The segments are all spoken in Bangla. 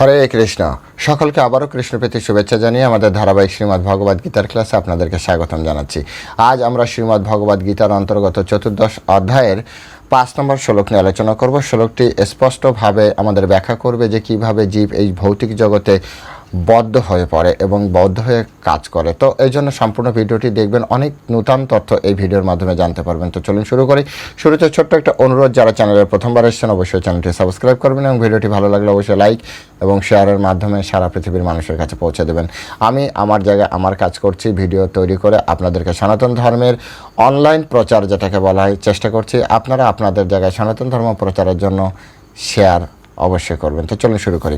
হরে কৃষ্ণ। সকলকে আবারও কৃষ্ণপ্রীতি শুভেচ্ছা জানিয়ে আমাদের ধারাবাহিক শ্রীমদ্ ভগবদ গীতার ক্লাসে আপনাদেরকে স্বাগতম জানাচ্ছি। আজ আমরা শ্রীমদ্ ভগবদ গীতার অন্তর্গত চতুর্দশ অধ্যায়ের পাঁচ নম্বর শ্লোক নিয়ে আলোচনা করব। শ্লোকটি স্পষ্টভাবে আমাদের ব্যাখ্যা করবে যে কীভাবে জীব এই ভৌতিক জগতে বদ্ধ হয়ে পড়ে এবং বদ্ধ হয়ে কাজ করে। তো এই জন্য সম্পূর্ণ ভিডিওটি দেখবেন। অনেক নূতন তথ্য এই ভিডিওর মাধ্যমে জানতে পারবেন। তো চলুন শুরু করি। শুরুতে ছোট্ট একটা অনুরোধ, যারা চ্যানেলের প্রথমবার এসেছেন, অবশ্যই চ্যানেলটি সাবস্ক্রাইব করবেন এবং ভিডিওটি ভালো লাগলে অবশ্যই লাইক এবং শেয়ারের মাধ্যমে সারা পৃথিবীর মানুষের কাছে পৌঁছে দেবেন। আমি আমার জায়গায় আমার কাজ করছি, ভিডিও তৈরি করে আপনাদেরকে সনাতন ধর্মের অনলাইন প্রচার যেটাকে বলা হয়, চেষ্টা করছি আপনারা আপনাদের জায়গায় সনাতন ধর্ম প্রচারের জন্য শেয়ার অবশ্যই করবেন। তো চলুন শুরু করি।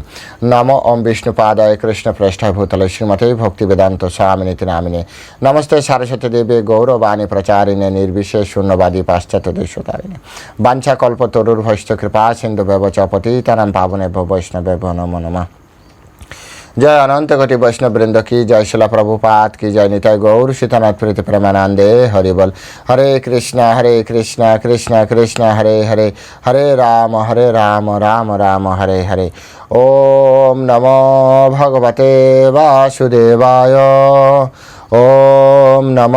নম ওম বিষ্ণু পাদায় কৃষ্ণ প্রেষ্ঠায় ভূতলে শ্রীমতে ভক্তি বেদান্ত স্বামিনীতি নামিনে নমস্তে সারস্বতী দেবী গৌরবাণী প্রচারিণে নির্বিশেষ শূন্যবাদী পাশ্চাত্য দেশতারিণে বাঞ্ছা কল্প তরুর ভৈষ্ঠ কৃপা সিন্ধু ব্যবচ পতিতানাম পাবনে বৈষ্ণবে নম নমঃ। জয় অনন্ত কোটি বৈষ্ণব বৃন্দ কি জয় শিলা প্রভুপাত কি জয় নিতাই গৌর, সীতানাথ প্রীতি প্রেমানন্দে, হরি বল। হরে কৃষ্ণ হরে কৃষ্ণ কৃষ্ণ কৃষ্ণ, হরে হরে হরে রাম হরে রাম রাম রাম, হরে হরে। ওম নম ভগবতে বাসুদেবায়। ওম নম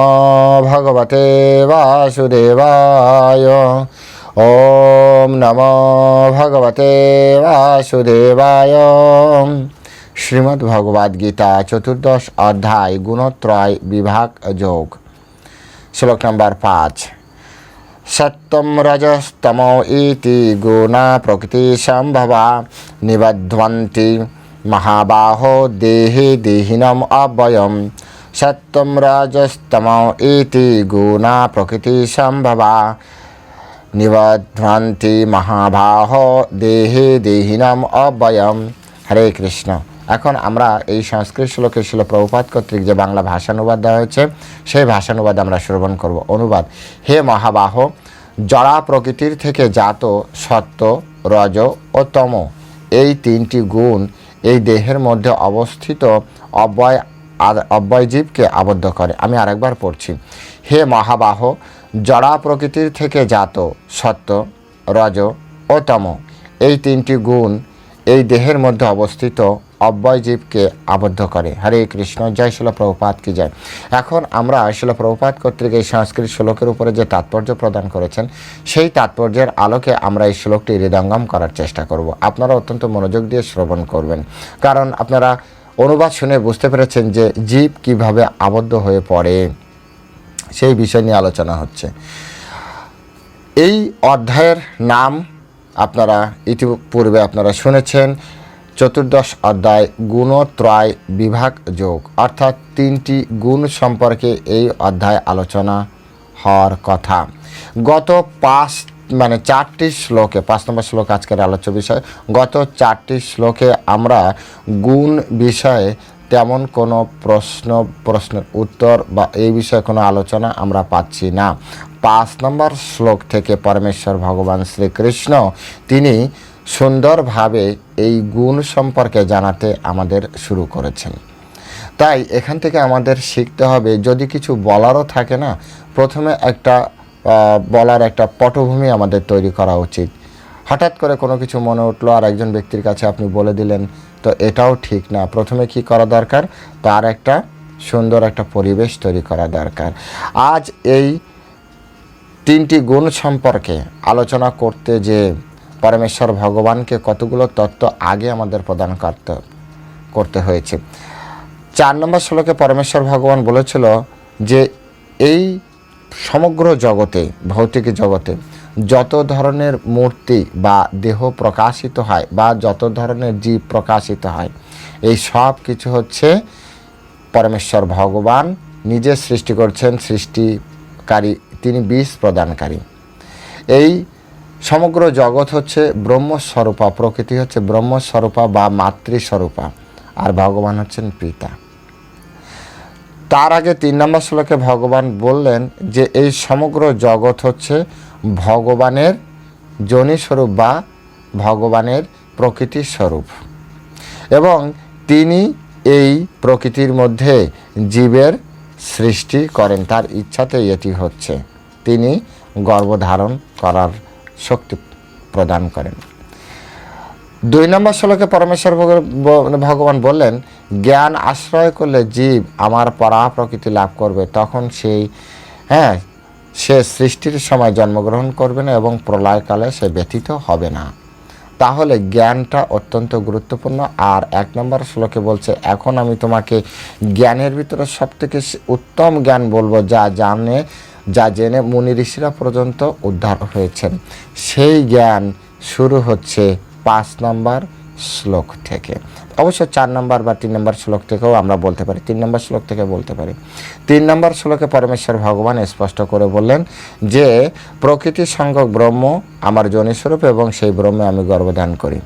ভগবতে বাসুদেবায়। ওম নম ভগবতে বাসুদেবায়। শ্রীমদ্ ভগবদ গীতা চতুর্দশ অধ্যায় গুণত্রয় বিভাগ যোগ। শ্লোক নম্বর পাঁচ। সত্যম রজস্তম ইতি গুণা প্রকৃতি সম্ভবা নিবধ্বন্তি মহাবাহো দেহে দেহিনম অব্যয়ম। সত্যম রজস্তম ইতি গুণা প্রকৃতি সম্ভবা নিবধ্বন্তি মহাবাহ দেহে দেহিনম অব্যয়ম। হরে কৃষ্ণ। এখন আমরা এই সংস্কৃত শ্লোকে ছিল প্রভুপাত কর্তৃক যে বাংলা ভাষানুবাদ দেওয়া হয়েছে, সেই ভাষানুবাদ আমরা শ্রবণ করব। অনুবাদ, হে মহাবাহ, জড়া প্রকৃতির থেকে জাত সত্য রজ ও তম, এই তিনটি গুণ এই দেহের মধ্যে অবস্থিত অব্যয় অব্যয় জীবকে আবদ্ধ করে। আমি আরেকবার পড়ছি। হে মহাবাহ, জড়া প্রকৃতির থেকে জাত সত্য রজ ও তম, এই তিনটি গুণ এই দেহের মধ্যে অবস্থিত অব্যয় জীবকে আবদ্ধ করে। হরে কৃষ্ণ, জয় শিল প্রভুপাত কি জয়। এখন আমরা শিল প্রভুপাত কর্তৃক এই সংস্কৃত শ্লোকের উপরে যে তাৎপর্য প্রদান করেছেন, সেই তাৎপর্যের আলোকে আমরা এই শ্লোকটি হৃদয়ঙ্গম করার চেষ্টা করব। আপনারা অত্যন্ত মনোযোগ দিয়ে শ্রবণ করবেন। কারণ আপনারা অনুবাদ শুনে বুঝতে পেরেছেন যে জীব কীভাবে আবদ্ধ হয়ে পড়ে, সেই বিষয় নিয়ে আলোচনা হচ্ছে। এই অধ্যায়ের নাম আপনারা ইতিপূর্বে আপনারা শুনেছেন। চতুর্দশ অধ্যায় গুণত্রয় বিভাগ যোগ। অর্থাৎ তিনটি গুণ সম্পর্কে এই অধ্যায় আলোচনা হওয়ার কথা। গত পাঁচ মানে চারটি শ্লোকে, পাঁচ নম্বর শ্লোক আজকের আলোচ্য বিষয়, গত চারটি শ্লোকে আমরা গুণ বিষয়ে তেমন কোনো প্রশ্ন, প্রশ্নের উত্তর বা এই বিষয়ে কোনো আলোচনা আমরা পাচ্ছি না। পাঁচ নম্বর শ্লোক থেকে পরমেশ্বর ভগবান শ্রীকৃষ্ণ, তিনি সুন্দরভাবে এই গুণ সম্পর্কে জানাতে আমাদের শুরু করেছেন। তাই এখান থেকে আমাদের শিখতে হবে, যদি কিছু বলারও থাকে না, প্রথমে একটা বলার একটা পটভূমি আমাদের তৈরি করা উচিত। হঠাৎ করে কোনো কিছু মনে উঠল, আর একজন ব্যক্তির কাছে আপনি বলে দিলেন, তো এটাও ঠিক না। প্রথমে কি করা দরকার? তার একটা সুন্দর একটা পরিবেশ তৈরি করা দরকার। আজ এই তিনটি গুণ সম্পর্কে আলোচনা করতে যে পরমেশ্বর ভগবানকে কতগুলো তত্ত্ব আগে আমাদের প্রদান করতে করতে হয়েছে। চার নম্বর শ্লোকে পরমেশ্বর ভগবান বলেছিল যে এই সমগ্র জগতে, ভৌতিক জগতে যত ধরনের মূর্তি বা দেহ প্রকাশিত হয় বা যত ধরনের জীব প্রকাশিত হয়, এই সব কিছু হচ্ছে পরমেশ্বর ভগবান নিজে সৃষ্টি করছেন, সৃষ্টিকারী, তিনি বিষ প্রদানকারী। এই সমগ্র জগৎ হচ্ছে ব্রহ্মস্বরূপা, প্রকৃতি হচ্ছে ব্রহ্মস্বরূপা বা মাতৃস্বরূপা, আর ভগবান হচ্ছেন পিতা। তার আগে তিন নম্বর শ্লোকে ভগবান বললেন যে, এই সমগ্র জগৎ হচ্ছে ভগবানের যোনি স্বরূপ বা ভগবানের প্রকৃতির স্বরূপ এবং তিনি এই প্রকৃতির মধ্যে জীবের সৃষ্টি করেন, তার ইচ্ছাতে এটি হচ্ছে। তিনি গর্ভধারণ করার শক্তি প্রদান করেন। দুই নম্বর শ্লোকে পরমেশ্বর ভগবান বললেন, জ্ঞান আশ্রয় করলে জীব আমার পরা প্রকৃতি লাভ করবে, তখন সেই হ্যাঁ সে সৃষ্টির সময় জন্মগ্রহণ করবে না এবং প্রলয়কালে সে ব্যথিত হবে না। তাহলে জ্ঞানটা অত্যন্ত গুরুত্বপূর্ণ। আর এক নম্বর শ্লোকে বলছে, এখন আমি তোমাকে জ্ঞানের ভিতরে সব থেকে উত্তম জ্ঞান বলব, যা জানে যা জেনে মুনি ঋষিরা পর্যন্ত উদ্ধার হয়েছেন। সেই জ্ঞান শুরু হচ্ছে পাঁচ নম্বর শ্লোক থেকে। অবশ্য চার নম্বর বা তিন নম্বর শ্লোক থেকেও আমরা বলতে পারি, তিন নম্বর শ্লোক থেকে বলতে পারি। তিন নম্বর শ্লোকে পরমেশ্বর ভগবান স্পষ্ট করে বললেন যে, প্রকৃতি সংখ্যক ব্রহ্ম আমার জনিস্বরূপ এবং সেই ব্রহ্মে আমি গর্ভদান করি।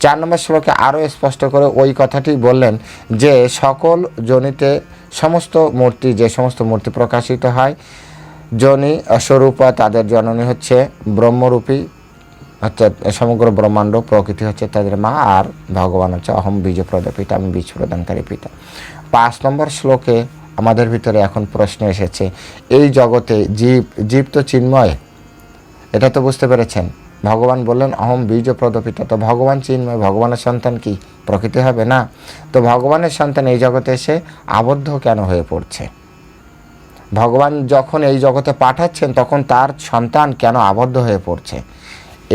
চার নম্বর শ্লোকে আরও স্পষ্ট করে ওই কথাটি বললেন যে, সকল জনিতে সমস্ত মূর্তি, যে সমস্ত মূর্তি প্রকাশিত হয়, জনি স্বরূপ তাদের জননী হচ্ছে ব্রহ্মরূপী, অর্থাৎ সমগ্র ব্রহ্মাণ্ড প্রকৃতি হচ্ছে তাদের মা, আর ভগবান হচ্ছে অহম বীজ পিতা আমি বীজ প্রদানকারী পিতা। পাঁচ নম্বর শ্লোকে আমাদের ভিতরে এখন প্রশ্ন এসেছে, এই জগতে জীব জীব তো চিন্ময়, এটা তো বুঝতে পেরেছেন? ভগবান বললেন, অহম বীজ পিতা তো ভগবান চিন্ময়, ভগবানের সন্তান কি? প্রকৃতি হবে না? তো ভগবানের সন্তান এই জগতে এসে আবদ্ধ কেন হয়ে পড়ছে? ভগবান যখন এই জগতে পাঠাচ্ছেন, তখন তার সন্তান কেন আবদ্ধ হয়ে পড়ছে?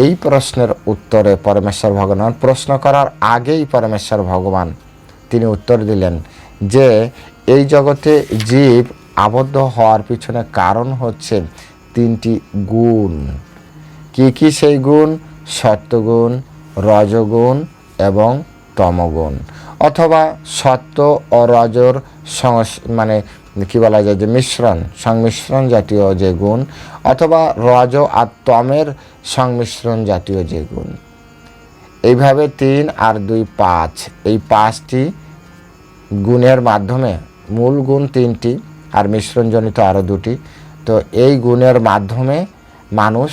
এই প্রশ্নের উত্তরে পরমেশ্বর ভগবান, প্রশ্ন করার আগেই পরমেশ্বর ভগবান তিনি উত্তর দিলেন যে, এই জগতে জীব আবদ্ধ হওয়ার পিছনে কারণ হচ্ছে তিনটি গুণ। কি কি সেই গুণ? সত্যগুণ, রজগুণ এবং তমগুণ। অথবা সত্য ও রজর সংস- মানে কি বলা যায় যে মিশ্রণ, সংমিশ্রণ জাতীয় যে গুণ, অথবা রজ আর তমের সংমিশ্রণ জাতীয় যে গুণ। এইভাবে তিন আর দুই পাঁচ। এই পাঁচটি গুণের মাধ্যমে মূল গুণ তিনটি আর মিশ্রণজনিত আরও দুটি। তো এই গুণের মাধ্যমে মানুষ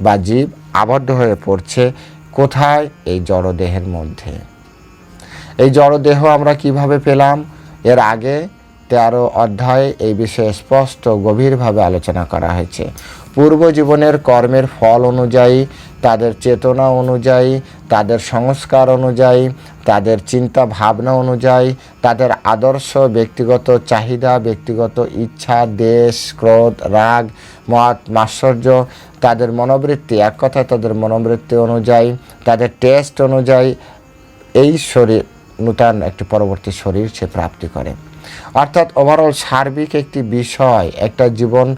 বা জীব আবদ্ধ হয়ে পড়ছে কোথায়? এই জড়দেহের মধ্যে। এই জড়দেহ আমরা কীভাবে পেলাম? এর আগে তেরো অধ্যায়ে এই বিষয়ে স্পষ্ট গভীরভাবে আলোচনা করা হয়েছে। পূর্ব জীবনের কর্মের ফল অনুযায়ী, তাদের চেতনা অনুযায়ী, তাদের সংস্কার অনুযায়ী, তাদের চিন্তা ভাবনা অনুযায়ী, তাদের আদর্শ, ব্যক্তিগত চাহিদা, ব্যক্তিগত ইচ্ছা, দেশ, ক্রোধ, রাগ, মত মাশ্চর্য তাদের মনোবৃত্তি, এক কথায় তাদের মনোবৃত্তি অনুযায়ী, তাদের টেস্ট অনুযায়ী, এই শরীর, নূতন একটি পরবর্তী শরীর সে প্রাপ্তি করে। অর্থাৎ ওভারঅল সার্বিক একটি বিষয়, একটা জীবন,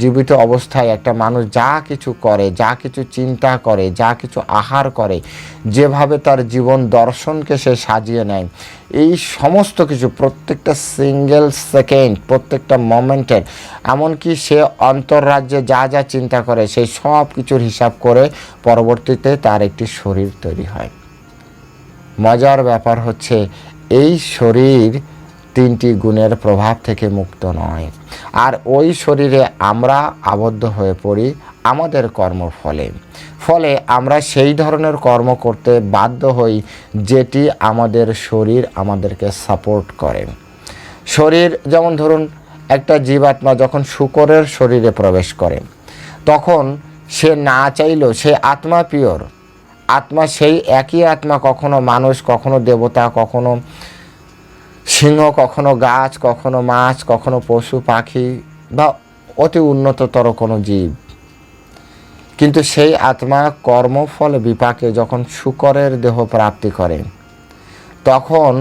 জীবিত অবস্থায় একটা মানুষ যা কিছু করে, যা কিছু চিন্তা করে, যা কিছু আহার করে, যেভাবে তার জীবন দর্শনকে সে সাজিয়ে নেয়, এই সমস্ত কিছু প্রত্যেকটা সিঙ্গেল সেকেন্ড প্রত্যেকটা মোমেন্টের এমনকি সে অন্তর্রাজ্যে যা যা চিন্তা করে সেই সব কিছুর হিসাব করে পরবর্তীতে তার একটি শরীর তৈরি হয়। মজার ব্যাপার হচ্ছে, এই শরীর তিনটি গুণের প্রভাব থেকে মুক্ত নয়। আর ওই শরীরে আমরা আবদ্ধ হয়ে পড়ি আমাদের কর্মফলে। ফলে আমরা সেই ধরনের কর্ম করতে বাধ্য হই যেটি আমাদের শরীর আমাদেরকে সাপোর্ট করে। শরীর যেমন ধরুন, একটা জীবাত্মা যখন শুকরের শরীরে প্রবেশ করে, তখন সে না চাইলেও সে আত্মা পিওর। আত্মা সেই একই আত্মা কখনো মানুষ, কখনো দেবতা, কখনো সিংহ কখনো গাছ, কখনো মাছ, কখনো পশু, পাখি বা অতি উন্নততর কোনো জীব। কিন্তু সেই আত্মা কর্মফল বিপাকে যখন শুকরের দেহ প্রাপ্তি করে, তখন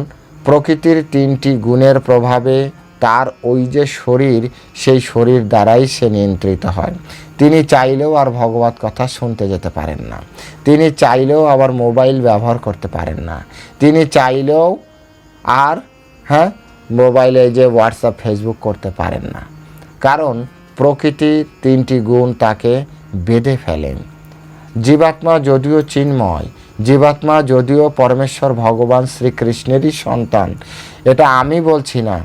প্রকৃতির তিনটি গুণের প্রভাবে তার ওই যে শরীর, সেই শরীর দ্বারাই সে নিয়ন্ত্রিত হয়। তিনি চাইলেও আর ভগবত কথা শুনতে যেতে পারেন না। তিনি চাইলেও আবার মোবাইল ব্যবহার করতে পারেন না। তিনি চাইলেও আর হ্যাঁ? মোবাইলে যে হোয়াটসঅ্যাপ ফেসবুক করতে পারেন না। কারণ প্রকৃতি তিনটি গুণ তাকে বেঁধে ফেলেন। জীবাত্মা যদিও চিন্ময়, জীবাত্মা যদিও পরমেশ্বর ভগবান শ্রীকৃষ্ণেরই সন্তান, এটা আমি বলছি না,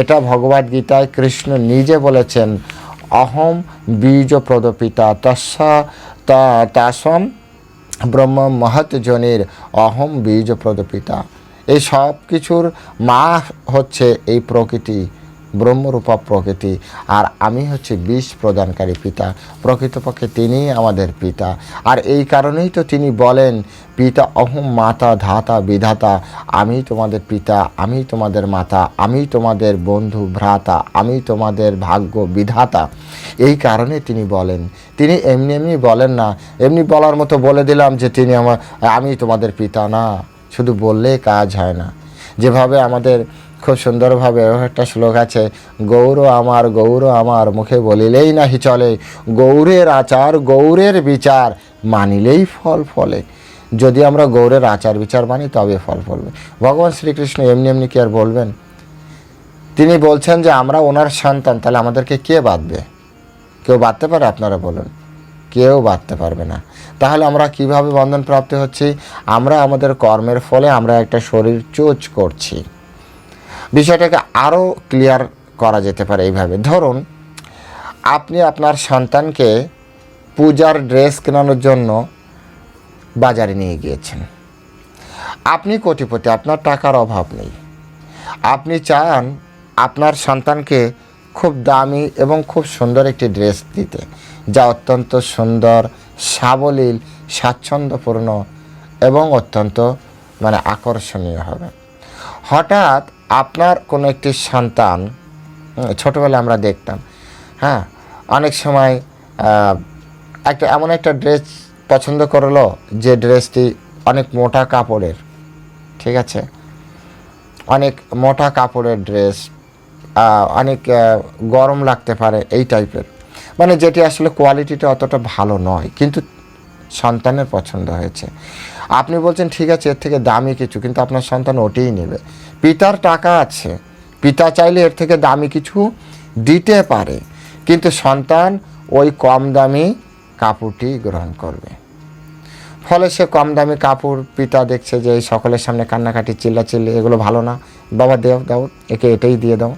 এটা ভগবদ গীতায় কৃষ্ণ নিজে বলেছেন, অহম বীজ প্রদপিতা তস্যা তাসম ব্রহ্ম মহৎ জনের অহম বীজ প্রদপিতা। এই সব কিছুর মা হচ্ছে এই প্রকৃতি, ব্রহ্মরূপা প্রকৃতি। আর আমি হচ্ছে বিষ প্রদানকারী পিতা। প্রকৃতপক্ষে তিনিই আমাদের পিতা। আর এই কারণেই তো তিনি বলেন, পিতা অহম মাতা ধাতা বিধাতা। আমি তোমাদের পিতা, আমি তোমাদের মাতা, আমি তোমাদের বন্ধু ভ্রাতা, আমি তোমাদের ভাগ্য বিধাতা। এই কারণে তিনি বলেন। তিনি এমনি এমনি বলেন না। এমনি বলার মতো বলে দিলাম যে তিনি আমার, আমি তোমাদের পিতা না। শুধু বললে কাজ হয় না। যেভাবে আমাদের খুব সুন্দরভাবে একটা শ্লোক আছে, গৌর আমার গৌর আমার, মুখে বলিলেই নাহি চলে। গৌরের আচার, গৌরের বিচার, মানিলেই ফল ফলে। যদি আমরা গৌরের আচার, বিচার মানি, তবে ফল ফলবে। ভগবান শ্রীকৃষ্ণ এমনি এমনি কি আর বলবেন? তিনি বলছেন যে, আমরা ওনার সন্তান, তাহলে আমাদেরকে কে বাঁধবে? কেউ বাঁধতে পারে আপনারা বলুন। কেউ বাঁধতে পারবে না। তাহলে আমরা কীভাবে বন্ধন প্রাপ্তি হচ্ছি? আমরা আমাদের কর্মের ফলে আমরা একটা শরীর চোচ করছি। বিষয়টাকে আরও ক্লিয়ার করা যেতে পারে এইভাবে। ধরুন, আপনি আপনার সন্তানকে পূজার ড্রেস কেনানোর জন্য বাজারে নিয়ে গিয়েছেন। আপনি কোটিপতি, আপনার টাকার অভাব নেই। আপনি চান আপনার সন্তানকে খুব দামি এবং খুব সুন্দর একটি ড্রেস দিতে, যা অত্যন্ত সুন্দর, সাবলীল, স্বাচ্ছন্দ্যপূর্ণ এবং অত্যন্ত মানে আকর্ষণীয় হবে। হঠাৎ আপনার কোনো একটি সন্তান ছোটবেলায় আমরা দেখতাম হ্যাঁ অনেক সময় একটা এমন একটা ড্রেস পছন্দ করল যে ড্রেসটি অনেক মোটা কাপড়ের, ঠিক আছে? অনেক মোটা কাপড়ের ড্রেস অনেক গরম লাগতে পারে এই টাইপের মানে যেটি আসলে কোয়ালিটিটা অতটা ভালো নয়, কিন্তু সন্তানের পছন্দ হয়েছে। আপনি বলছেন, ঠিক আছে, এর থেকে দামি কিছু কিন্তু আপনার সন্তান ওটেই নেবে। পিতার টাকা আছে, পিতা চাইলে এর থেকে দামি কিছু দিতে পারে, কিন্তু সন্তান ওই কম দামি কাপড়টি গ্রহণ করবে। ফলে সে কম দামি কাপড় পিতা দেখছে যে, এই সকলের সামনে কান্নাকাটি চিল্লা চিল্লি এগুলো ভালো না। বাবা, দেও, দাও, একে এটাই দিয়ে দাও।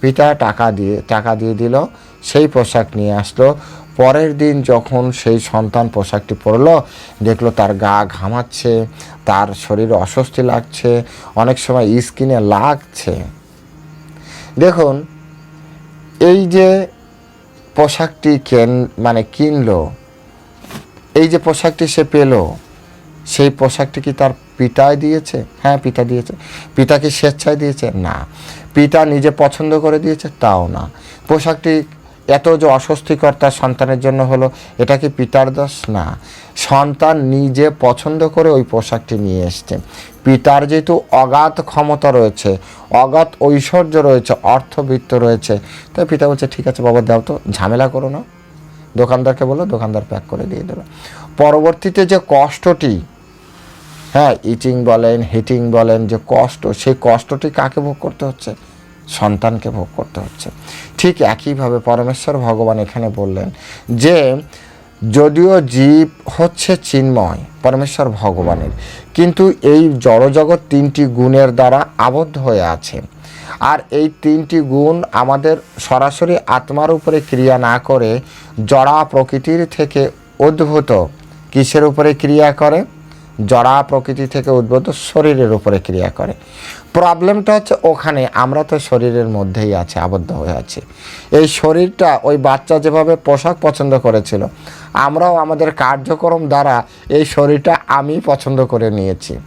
পিতা টাকা দিয়ে টাকা দিয়ে দিল, সেই পোশাক নিয়ে আসলো। পরের দিন যখন সেই সন্তান পোশাকটি পরলো, দেখল তার গা ঘামাচ্ছে, তার শরীরে অস্বস্তি লাগছে, অনেক সময় স্কিনে লাগছে। দেখুন, এই যে পোশাকটি কেন মানে কিনলো, এই যে পোশাকটি সে পেল, সেই পোশাকটি কি তার পিতায় দিয়েছে? হ্যাঁ পিতা দিয়েছে। পিতা কি স্বেচ্ছায় দিয়েছে? না। পিতা নিজে পছন্দ করে দিয়েছে, তাও না। পোশাকটি এত যে অস্বস্তিকর তার সন্তানের জন্য হলো, এটা কি পিতার দোষ? না। সন্তান নিজে পছন্দ করে ওই পোশাকটি নিয়ে এসছে। পিতার যেহেতু অগাধ ক্ষমতা রয়েছে, অগাধ ঐশ্বর্য রয়েছে, অর্থবিত্ত রয়েছে, তাই পিতা বলছে, ঠিক আছে বাবা, দাও তো, ঝামেলা করো না। দোকানদারকে বলল দোকানদার প্যাক করে দিয়ে দেবে। পরবর্তীতে যে কষ্টটি হ্যাঁ ইটিং বলেন হিটিং বলেন, যে কষ্ট, সেই কষ্টটি কাকে ভোগ করতে হচ্ছে? সন্তানকে ভোগ করতে হচ্ছে। ঠিক একইভাবে পরমেশ্বর ভগবান এখানে বললেন যে, যদিও জীব হচ্ছে চিন্ময়, পরমেশ্বর ভগবানের, কিন্তু এই জড়জগৎ তিনটি গুণের দ্বারা আবদ্ধ হয়ে আছে। আর এই তিনটি গুণ আমাদের সরাসরি আত্মার উপরে ক্রিয়া না করে জড়া প্রকৃতির থেকে উদ্ভূত। কিসের উপরে ক্রিয়া করে? জড়া প্রকৃতি থেকে উদ্ভূত শরীরের উপরে ক্রিয়া করে। প্রবলেমটা হচ্ছে ওখানে আমরা তো শরীরের মধ্যেই আছে, আবদ্ধ হয়ে আছি। এই শরীরটা ওই বাচ্চা যেভাবে পোশাক পছন্দ করেছিল, আমরাও আমাদের কার্যক্রম দ্বারা এই শরীরটা আমি পছন্দ করে নিয়েছি।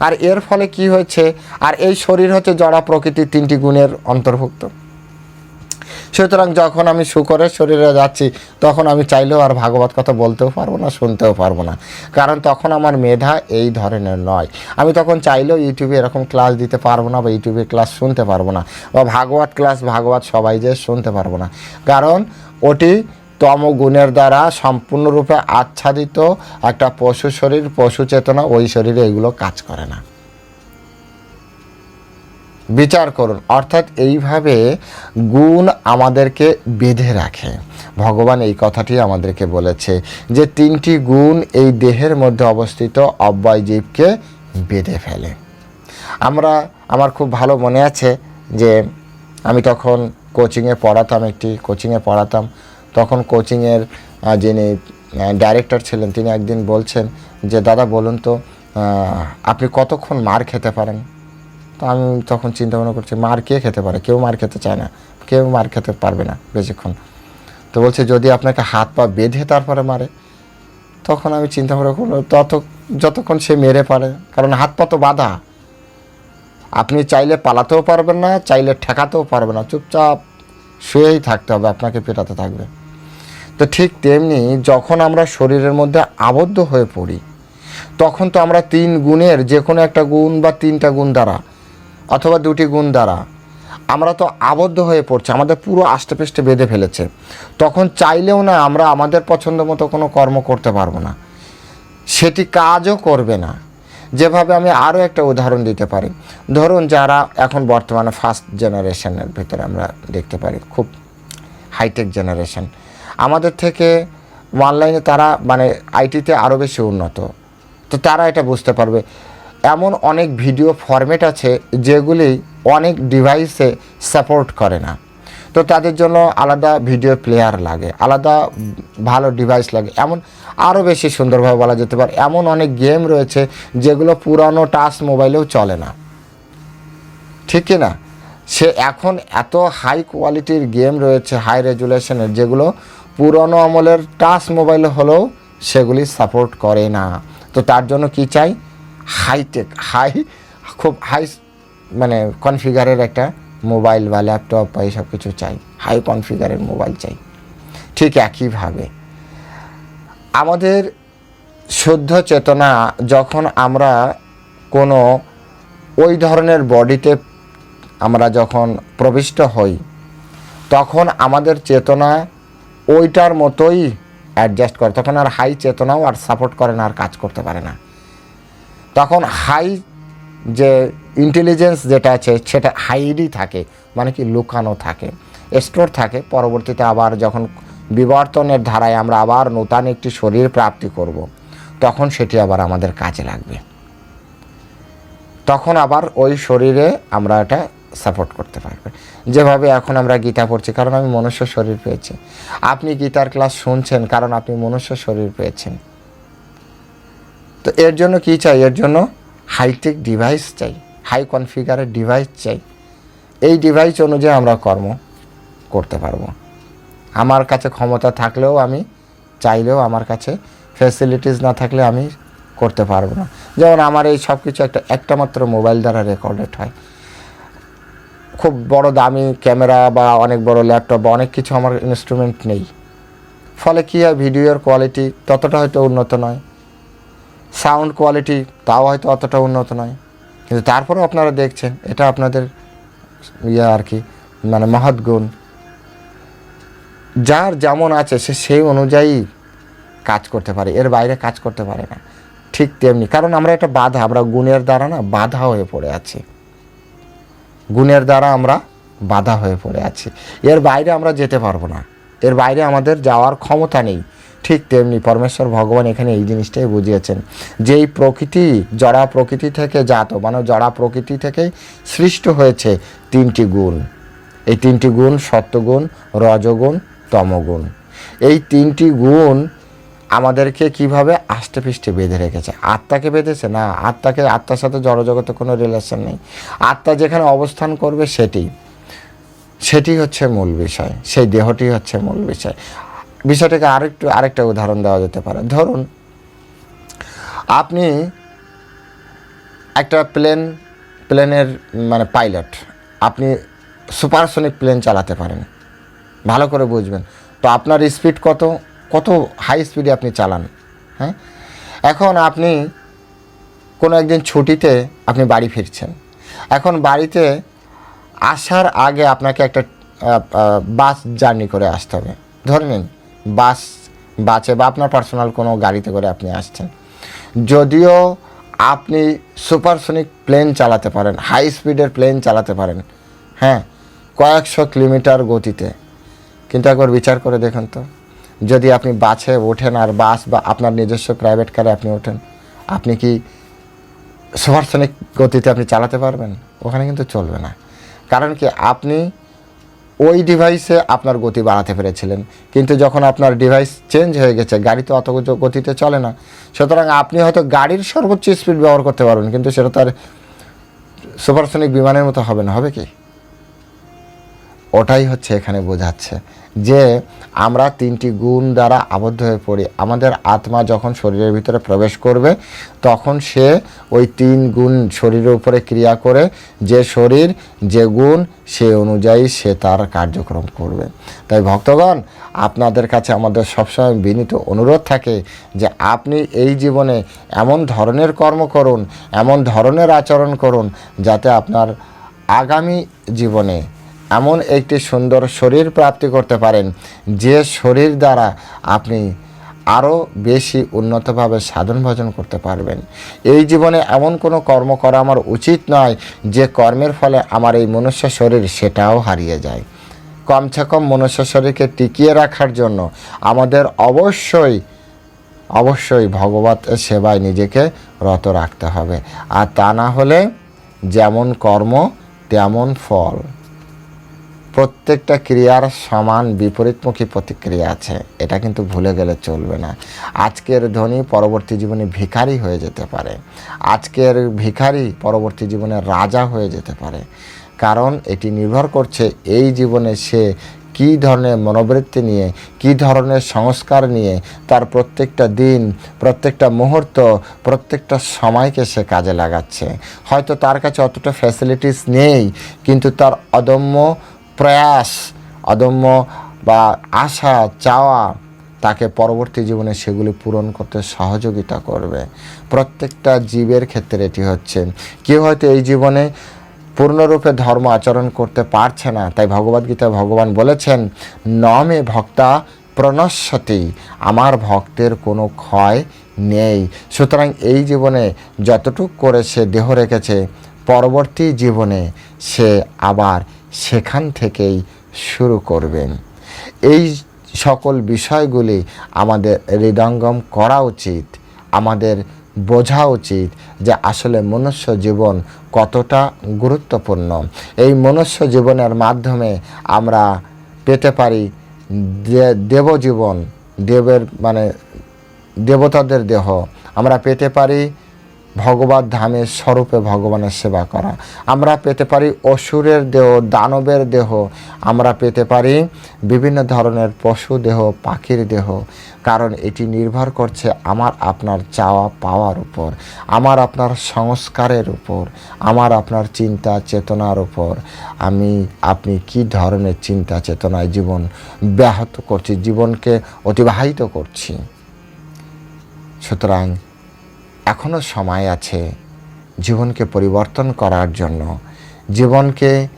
আর এর ফলে কি হয়েছে? আর এই শরীর হচ্ছে জড়া প্রকৃতির তিনটি গুণের অন্তর্ভুক্ত। সুতরাং যখন আমি শুকরের শরীরে যাচ্ছি, তখন আমি চাইলেও আর ভাগবত কথা বলতেও পারব না, শুনতেও পারব না। কারণ তখন আমার মেধা এই ধরনের নয়। আমি তখন চাইলেও ইউটিউবে এরকম ক্লাস দিতে পারব না বা ইউটিউবে ক্লাস শুনতে পারব না বা ভাগবত ক্লাস, ভাগবত সবাই যে শুনতে পারব না। কারণ ওটি তম গুণের দ্বারা সম্পূর্ণরূপে আচ্ছাদিত একটা পশু শরীর, পশু চেতনা, ওই শরীরে এগুলো কাজ করে না। বিচার করুন। অর্থাৎ এইভাবে গুণ আমাদেরকে বেঁধে রাখে। ভগবান এই কথাটি আমাদেরকে বলেছে যে, তিনটি গুণ এই দেহের মধ্যে অবস্থিত অব্যয় জীবকে বেঁধে ফেলে। আমরা, আমার খুব ভালো মনে আছে যে, আমি তখন কোচিংয়ে পড়াতাম, একটি কোচিংয়ে পড়াতাম। তখন কোচিংয়ের যিনি ডাইরেক্টর ছিলেন, তিনি একদিন বলছেন যে, দাদা, বলুন তো আপনি কতক্ষণ মার খেতে পারেন? তো আমি তখন চিন্তা ভাবনা করছি, মার কে খেতে পারে? কেউ মার খেতে চায় না। কেউ মার খেতে পারবে না বেশিক্ষণ। তো বলছে, যদি আপনাকে হাত পা বেঁধে তারপরে মারে? তখন আমি চিন্তা ভাবনা করল তত, যতক্ষণ সে মেরে পারে, কারণ হাত পা তো বাঁধা। আপনি চাইলে পালাতেও পারবেন না, চাইলে ঠেকাতেও পারবেন না, চুপচাপ শুয়েই থাকতে হবে, আপনাকে পেটাতে থাকবে। তো ঠিক তেমনি যখন আমরা শরীরের মধ্যে আবদ্ধ হয়ে পড়ি, তখন তো আমরা তিন গুণের যে কোনো একটা গুণ বা তিনটা গুণ দ্বারা, অথবা দুটি গুণ দ্বারা আমরা তো আবদ্ধ হয়ে পড়ছি, আমাদের পুরো আষ্টেপেষ্টে বেঁধে ফেলেছে। তখন চাইলেও না আমরা আমাদের পছন্দ মতো কোনো কর্ম করতে পারব না। সেটি কাজও করবে না। যেভাবে আমি আরও একটা উদাহরণ দিতে পারি। ধরুন যারা এখন বর্তমানে ফার্স্ট জেনারেশনের ভিতরে আমরা দেখতে পারি, খুব হাইটেক জেনারেশন আমাদের থেকে অনলাইনে তারা মানে আইটিতে আরও বেশি উন্নত। তো তারা এটা বুঝতে পারবে। এমন অনেক ভিডিও ফরম্যাট আছে যেগুলি অনেক ডিভাইসে সাপোর্ট করে না। তো তাদের জন্য আলাদা ভিডিও প্লেয়ার লাগে, আলাদা ভালো ডিভাইস লাগে। এমন আরও বেশি সুন্দরভাবে বলা যেতে পারে, এমন অনেক গেম রয়েছে যেগুলো পুরানো টাচ মোবাইলেও চলে না। ঠিক না? সে এখন এত হাই কোয়ালিটির গেম রয়েছে হাই রেজুলেশনের যেগুলো পুরনো আমলের টাচ মোবাইল হলেও সেগুলি সাপোর্ট করে না। তো তার জন্য কি চাই? হাইটেক হাই খুব হাই মানে কনফিগারের একটা মোবাইল বা ল্যাপটপ বা এইসব কিছু চাই। হাই কনফিগারের মোবাইল চাই। ঠিক একইভাবে। আমাদের শুদ্ধ চেতনা যখন আমরা কোনো ওই ধরনের বডিতে আমরা যখন প্রবিষ্ট হই, তখন আমাদের চেতনা ওইটার মতোই অ্যাডজাস্ট করে। তখন আর হাই চেতনাও আর সাপোর্ট করে না, আর কাজ করতে পারে না। তখন হাই যে ইন্টেলিজেন্স যেটা আছে, সেটা হাইডই থাকে মানে কি লুকানো থাকে। স্টোর থাকে, পরবর্তীতে আবার যখন বিবর্তনের ধারায় আমরা আবার নূতন একটি শরীর প্রাপ্তি করব। তখন সেটি আবার আমাদের কাজে লাগবে। তখন আবার ওই শরীরে আমরা এটা সাপোর্ট করতে পারবে। যেভাবে এখন আমরা গীতা পড়ছি, কারণ আমি মনুষ্য শরীর পেয়েছি। আপনি গীতার ক্লাস শুনছেন, কারণ আপনি মনুষ্য শরীর পেয়েছেন। তো এর জন্য কি চাই? এর জন্য হাইটেক ডিভাইস চাই। হাই কনফিগারের ডিভাইস চাই এই ডিভাইস অনুযায়ী আমরা কর্ম করতে পারব। আমার কাছে ক্ষমতা থাকলেও আমি চাইলেও আমার কাছে ফ্যাসিলিটিস না থাকলে আমি করতে পারব না। যেমন আমার এই সব কিছু একটা একটা মাত্র মোবাইল দ্বারা রেকর্ডেড হয়। খুব বড় দামি ক্যামেরা বা অনেক বড় ল্যাপটপ বা অনেক কিছু আমার ইনস্ট্রুমেন্ট নেই। ফলে কী হয়? ভিডিওর কোয়ালিটি ততটা হয়তো উন্নত নয়। সাউন্ড কোয়ালিটি তাও হয়তো অতটা উন্নত নয়। কিন্তু তারপরেও আপনারা দেখছেন, এটা আপনাদের ইয়ে আর কি মানে মহৎ গুণ। যার যেমন আছে, সে সেই অনুযায়ী কাজ করতে পারে, এর বাইরে কাজ করতে পারে না। ঠিক তেমনি, কারণ আমরা একটা বাধা, আমরা গুণের দ্বারা না বাধা হয়ে পড়ে আছি। গুণের দ্বারা আমরা বাধা হয়ে পড়ে আছি। এর বাইরে আমরা যেতে পারব না। এর বাইরে আমাদের যাওয়ার ক্ষমতা নেই। ঠিক তেমনি পরমেশ্বর ভগবান এখানে এই জিনিসটাই বুঝিয়েছেন। যে এই প্রকৃতি, জড়া প্রকৃতি থেকে জাত মানে জড়া প্রকৃতি থেকেই সৃষ্ট হয়েছে তিনটি গুণ। এই তিনটি গুণ সত্যগুণ, রজগুণ, তমগুণ। এই তিনটি গুণ আমাদেরকে কীভাবে আষ্টে পৃষ্ঠে বেঁধে রেখেছে? আত্মাকে বেঁধেছে? না, আত্মাকে, আত্মার সাথে জড়জগতে কোনো রিলেশন নেই। আত্মা যেখানে অবস্থান করবে সেটি সেটি হচ্ছে মূল বিষয়, সেই দেহটি হচ্ছে মূল বিষয়। বিষয়টাকে আরেকটু, আরেকটা উদাহরণ দেওয়া যেতে পারে। ধরুন, আপনি একটা প্লেন, প্লেনের মানে পাইলট, আপনি সুপারসনিক প্লেন চালাতে পারেন। ভালো করে বুঝবেন। তো আপনার স্পিড কত কত হাই স্পিডে আপনি চালান হ্যাঁ? এখন আপনি কোনো একদিন ছুটিতে আপনি বাড়ি ফিরছেন। এখন বাড়িতে আসার আগে আপনাকে একটা বাস জার্নি করে আসতে হবে। ধরে নিন বাস বাসে বা আপনার পার্সোনাল কোনো গাড়িতে করে আপনি আসছেন। যদিও আপনি সুপারসনিক প্লেন চালাতে পারেন হাই স্পিডের প্লেন চালাতে পারেন হ্যাঁ কয়েকশো কিলোমিটার গতিতে। কিন্তু একবার বিচার করে দেখুন তো, যদি আপনি বাসে ওঠেন আর বাস বা আপনার নিজস্ব প্রাইভেট কারে আপনি ওঠেন, আপনি কি সুপারসনিক গতিতে আপনি চালাতে পারবেন? ওখানে কিন্তু চলবে না। কারণ কি, আপনি ওই ডিভাইসে আপনার গতি বাড়াতে পেরেছিলেন। কিন্তু যখন আপনার ডিভাইস চেঞ্জ হয়ে গেছে, গাড়ি তো অত গতিতে চলে না। সুতরাং আপনি হয়তো গাড়ির সর্বোচ্চ স্পিড ব্যবহার করতে পারবেন, কিন্তু সেটা তার সুপারসনিক বিমানের মতো হবে না, হবে কি? ওটাই হচ্ছে এখানে বোঝাচ্ছে যে আমরা তিনটি গুণ দ্বারা আবদ্ধ হয়ে পড়ি। আমাদের আত্মা যখন শরীরের ভিতরে প্রবেশ করবে, তখন সে ওই তিন গুণ শরীরের উপরে ক্রিয়া করে যে শরীর, যে গুণ, সে অনুযায়ী সে তার কার্যক্রম করবে। তাই ভক্তগণ, আপনাদের কাছে আমাদের সবসময় বিনীত অনুরোধ থাকে যে আপনি এই জীবনে এমন ধরনের কর্ম করুন, এমন ধরনের আচরণ করুন যাতে আপনার আগামী জীবনে এমন একটি সুন্দর শরীর প্রাপ্তি করতে পারেন, যে শরীর দ্বারা আপনি আরও বেশি উন্নতভাবে সাধন ভজন করতে পারবেন। এই জীবনে এমন কোনো কর্ম করা আমার উচিত নয়, যে কর্মের ফলে আমার এই মনুষ্য শরীর সেটাও হারিয়ে যায়। কমসে কম মনুষ্য শরীরকে টিকিয়ে রাখার জন্য আমাদের অবশ্যই অবশ্যই ভগবত সেবায় নিজেকে রত রাখতে হবে। আর তা না হলে যেমন কর্ম, তেমন ফল। প্রত্যেকটা ক্রিয়ার সমান বিপরীতমুখী প্রতিক্রিয়া আছে। এটা কিন্তু ভুলে গেলে চলবে না। আজকের ধনী পরবর্তী জীবনে ভিখারি হয়ে যেতে পারে। আজকের ভিখারি পরবর্তী জীবনে রাজা হয়ে যেতে পারে। কারণ এটি নির্ভর করছে এই জীবনে সে কী ধরনের মনোবৃত্তি নিয়ে, কী ধরনের সংস্কার নিয়ে, তার প্রত্যেকটা দিন, প্রত্যেকটা মুহূর্ত, প্রত্যেকটা সময়কে সে কাজে লাগাচ্ছে। হয়তো তার কাছে অতটা ফ্যাসিলিটিস নেই, কিন্তু তার অদম্য প্রয়াস, অদম্য বা আশা, চাওয়া তাকে পরবর্তী জীবনে সেগুলি পূরণ করতে সহযোগিতা করবে। প্রত্যেকটা জীবের ক্ষেত্রে এটি হচ্ছে। কেউ হয়তো এই জীবনে পূর্ণরূপে ধর্ম আচরণ করতে পারছে না, তাই ভগবদ্গীতায় ভগবান বলেছেন, নমে ভক্তা প্রণশ্যতি আমার ভক্তের কোনো ক্ষয় নেই। সুতরাং এই জীবনে যতটুক করে সে দেহ রেখেছে, পরবর্তী জীবনে সে আবার সেখান থেকেই শুরু করবেন। এই সকল বিষয়গুলি আমাদের হৃদয়ঙ্গম করা উচিত, আমাদের বোঝা উচিত যে আসলে মনুষ্য জীবন কতটা গুরুত্বপূর্ণ। এই মনুষ্য জীবনের মাধ্যমে আমরা পেতে পারি দেবজীবন, দেবের মানে দেবতাদের দেহ। আমরা পেতে পারি ভগবত ধামের স্বরূপে ভগবানের সেবা করা। আমরা পেতে পারি অসুরের দেহ, দানবের দেহ। আমরা পেতে পারি বিভিন্ন ধরনের পশু দেহ, পাখির দেহ। কারণ এটি নির্ভর করছে আমার আপনার চাওয়া পাওয়ার উপর, আমার আপনার সংস্কারের উপর, আমার আপনার চিন্তা চেতনার উপর। আমি, আপনি কি ধরনের চিন্তা চেতনায় জীবন ব্যাহত করছি, জীবনকে অতিবাহিত করছি? সুতরাং এখনও সময় আছে জীবনকে পরিবর্তন করার জন্য। জীবনকে,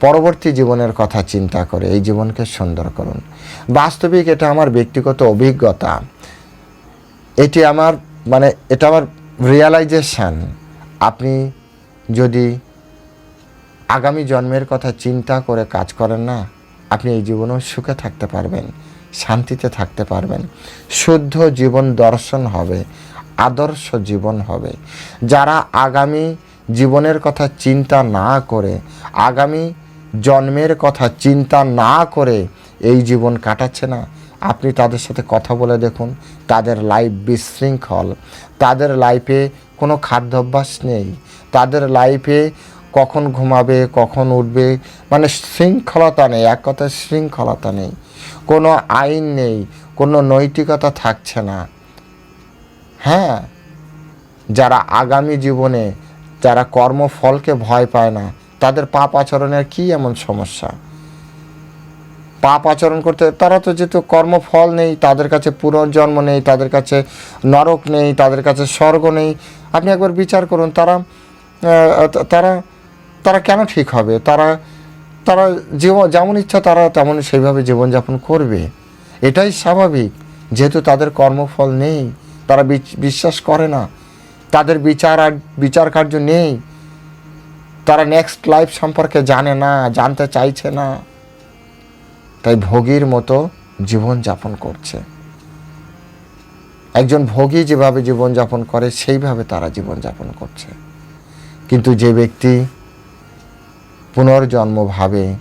পরবর্তী জীবনের কথা চিন্তা করে এই জীবনকে সুন্দর করুন। বাস্তবিক এটা আমার ব্যক্তিগত অভিজ্ঞতা। এটি আমার মানে এটা আমার রিয়ালাইজেশন আপনি যদি আগামী জন্মের কথা চিন্তা করে কাজ করেন না, আপনি এই জীবনেও সুখে থাকতে পারবেন, শান্তিতে থাকতে পারবেন। শুদ্ধ জীবন দর্শন হবে। আদর্শ জীবন হবে। যারা আগামী জীবনের কথা চিন্তা না করে, আগামী জন্মের কথা চিন্তা না করে এই জীবন কাটাচ্ছে না, আপনি তাদের সাথে কথা বলে দেখুন, তাদের লাইফ বিশৃঙ্খল। তাদের লাইফে কোনো খাদ্যাভ্যাস নেই। তাদের লাইফে কখন ঘুমাবে, কখন উঠবে মানে শৃঙ্খলতা নেই, এক কথায় শৃঙ্খলতা নেই। কোনো আইন নেই, কোনো নৈতিকতা থাকছে না। হ্যাঁ যারা আগামী জীবনে, যারা কর্মফলকে ভয় পায় না, তাদের পাপ আচরণের কি এমন সমস্যা? পাপ আচরণ করতে, তারা তো যেহেতু কর্মফল নেই, তাদের কাছে পুনর্জন্ম নেই, তাদের কাছে নরক নেই, তাদের কাছে স্বর্গ নেই। আপনি একবার বিচার করুন, তারা তারা তারা কেন ঠিক হবে? তারা তারা জীবন যেমন ইচ্ছা তারা তেমন সেইভাবে জীবনযাপন করবে। এটাই স্বাভাবিক, যেহেতু তাদের কর্মফল নেই। তারা বিশ্বাস করে না। তাদের বিচার আর বিচার কার্য নেই। তারা নেক্সট লাইফ সম্পর্কে জানে না, জানতে চাইছে না। তাই ভোগীর মতো জীবন যাপন করছে। একজন ভোগী যেভাবে জীবনযাপন করে, সেইভাবে তারা জীবনযাপন করছে। কিন্তু যে ব্যক্তি পুনর্জন্ম ভাবে,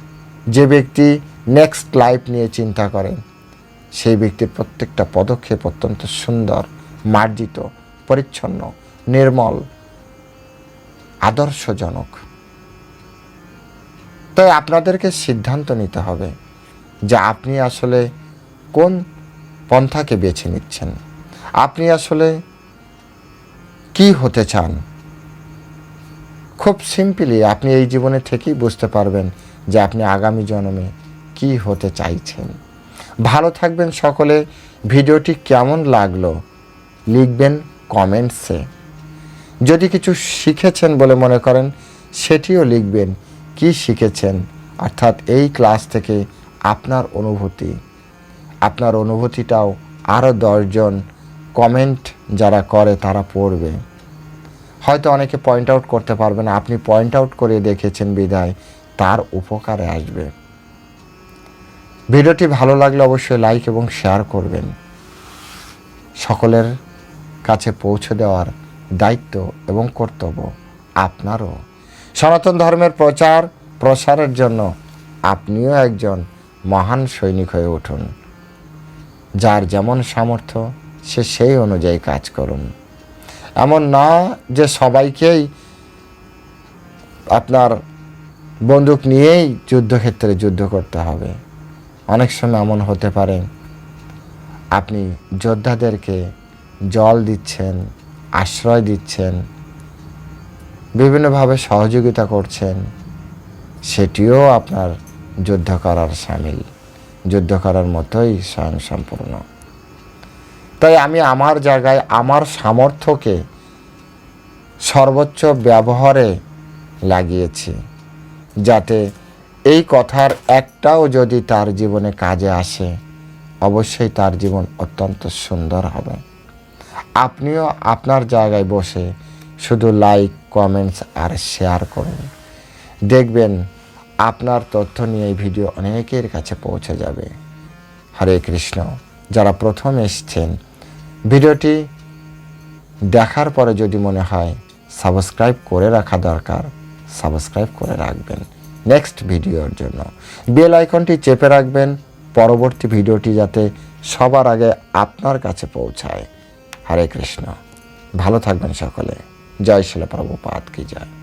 যে ব্যক্তি নেক্সট লাইফ নিয়ে চিন্তা করে, সেই ব্যক্তির প্রত্যেকটা পদক্ষেপ অত্যন্ত সুন্দর। মার্জিত, পরিচ্ছন্ন, নির্মল, আদর্শজনক। তাই আপনাদেরকে সিদ্ধান্ত নিতে হবে যে আপনি আসলে কোন পন্থাকে বেছে নিচ্ছেন। আপনি আসলে কি হতে চান? খুব সিম্পলি আপনি এই জীবনে থেকেই বুঝতে পারবেন যে আপনি আগামী জন্মে কি হতে চাইছেন। ভালো থাকবেন সকলে। ভিডিওটি কেমন লাগল? লিখবেন কমেন্টসে। যদি কিছু শিখেছেন বলে মনে করেন, সেটিও লিখবেন কি শিখেছেন। অর্থাৎ এই ক্লাস থেকে আপনার অনুভূতি। আপনার অনুভূতিটাও আরও দশজন কমেন্ট যারা করে তারা পড়বে। হয়তো অনেকে পয়েন্ট আউট করতে পারবে না, আপনি পয়েন্ট আউট করে দেখেছেন বিদায়, তার উপকারে আসবে। ভিডিওটি ভালো লাগলে অবশ্যই লাইক এবং শেয়ার করবেন। সকলের কাছে পৌঁছে দেওয়ার দায়িত্ব এবং কর্তব্য আপনারও। সনাতন ধর্মের প্রচার, প্রসারের জন্য আপনিও একজন মহান সৈনিক হয়ে উঠুন। যার যেমন সামর্থ্য, সে সেই অনুযায়ী কাজ করুন। এমন না যে সবাইকেই আপনার বন্দুক নিয়েই যুদ্ধক্ষেত্রে যুদ্ধ করতে হবে। অনেক সময় এমন হতে পারে, আপনি যোদ্ধাদেরকে জল দিচ্ছেন, আশ্রয় দিচ্ছেন, বিভিন্নভাবে সহযোগিতা করছেন, সেটিও আপনার যুদ্ধ করার সামিল, যুদ্ধ করার মতোই স্বয়ংসম্পূর্ণ। তাই আমি আমার জায়গায় আমার সামর্থ্যকে সর্বোচ্চ ব্যবহারে লাগিয়েছি, যাতে এই কথার একটাও যদি তার জীবনে কাজে আসে, অবশ্যই তার জীবন অত্যন্ত সুন্দর হবে। আপনিও আপনার জায়গায় বসে শুধু লাইক কমেন্টস আর শেয়ার করুন। দেখবেন আপনার তথ্য নিয়ে এই ভিডিও অনেকের কাছে পৌঁছে যাবে। হরে কৃষ্ণ। যারা প্রথম এসছেন, ভিডিওটি দেখার পরে যদি মনে হয় সাবস্ক্রাইব করে রাখা দরকার সাবস্ক্রাইব করে রাখবেন। নেক্সট ভিডিওর জন্য। বেল আইকনটি চেপে রাখবেন। পরবর্তী ভিডিওটি যাতে সবার আগে আপনার কাছে পৌঁছায়। হরে কৃষ্ণ। ভালো থাকবেন সকলে। জয় শিল প্রভুপাত কি জয়।